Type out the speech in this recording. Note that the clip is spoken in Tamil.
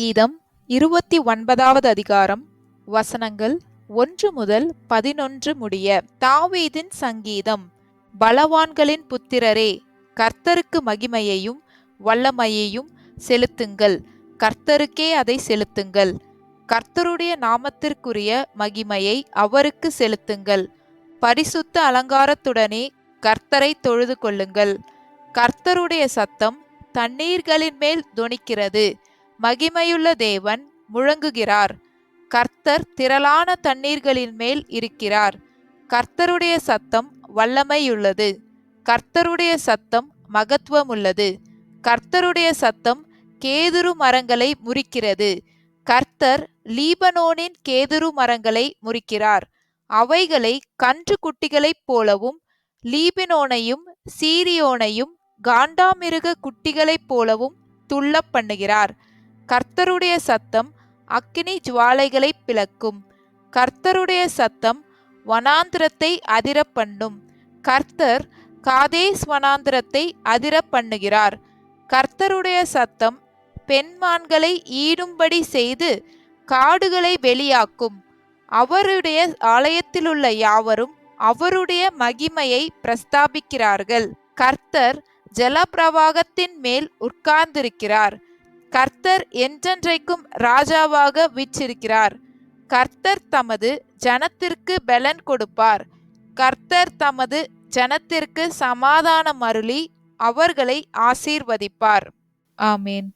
சங்கீதம் இருபத்தி ஒன்பதாவது அதிகாரம் வசனங்கள் ஒன்று முதல் பதினொன்று முடிய. தாவீதின் சங்கீதம் பலவான்களின் புத்திரரே கர்த்தருக்கு மகிமையையும் வல்லமையையும் செலுத்துங்கள். கர்த்தருக்கே அதை செலுத்துங்கள். கர்த்தருடைய நாமத்திற்குரிய மகிமையை அவருக்கு செலுத்துங்கள். பரிசுத்த அலங்காரத்துடனே கர்த்தரை தொழுது கொள்ளுங்கள். கர்த்தருடைய சத்தம் தண்ணீர்களின் மேல் தொனிக்கிறது மகிமையுள்ள தேவன் முழங்குகிறார். கர்த்தர் திரளான தண்ணீர்களின் மேல் இருக்கிறார். கர்த்தருடைய சத்தம் வல்லமையுள்ளது. கர்த்தருடைய சத்தம் மகத்துவமுள்ளது. கர்த்தருடைய சத்தம் கேதுரு மரங்களை முறிக்கிறது. கர்த்தர் லீபனோனின் கேதுரு மரங்களை முறிக்கிறார். அவைகளை கன்று குட்டிகளைப் போலவும் லீபினோனையும் சீரியோனையும் காண்டாமிருக குட்டிகளைப் போலவும் துள்ளப் பண்ணுகிறார். கர்த்தருடைய சத்தம் அக்கினி ஜுவாலைகளை பிளக்கும். கர்த்தருடைய சத்தம் வனாந்திரத்தை அதிர பண்ணும் கர்த்தர் காதேஸ் வனாந்திரத்தை அதிர பண்ணுகிறார் கர்த்தருடைய சத்தம் பெண்மான்களை ஈடும்படி செய்து காடுகளை வெளியாக்கும். அவருடைய ஆலயத்திலுள்ள யாவரும் அவருடைய மகிமையை பிரஸ்தாபிக்கிறார்கள். கர்த்தர் ஜலப்பிரவாகத்தின் மேல் உட்கார்ந்திருக்கிறார். கர்த்தர் என்றென்றைக்கும் ராஜாவாக வீற்றிருக்கிறார். கர்த்தர் தமது ஜனத்திற்கு பலன் கொடுப்பார். கர்த்தர் தமது ஜனத்திற்கு சமாதானம் அருளி அவர்களை ஆசீர்வதிப்பார். ஆமேன்.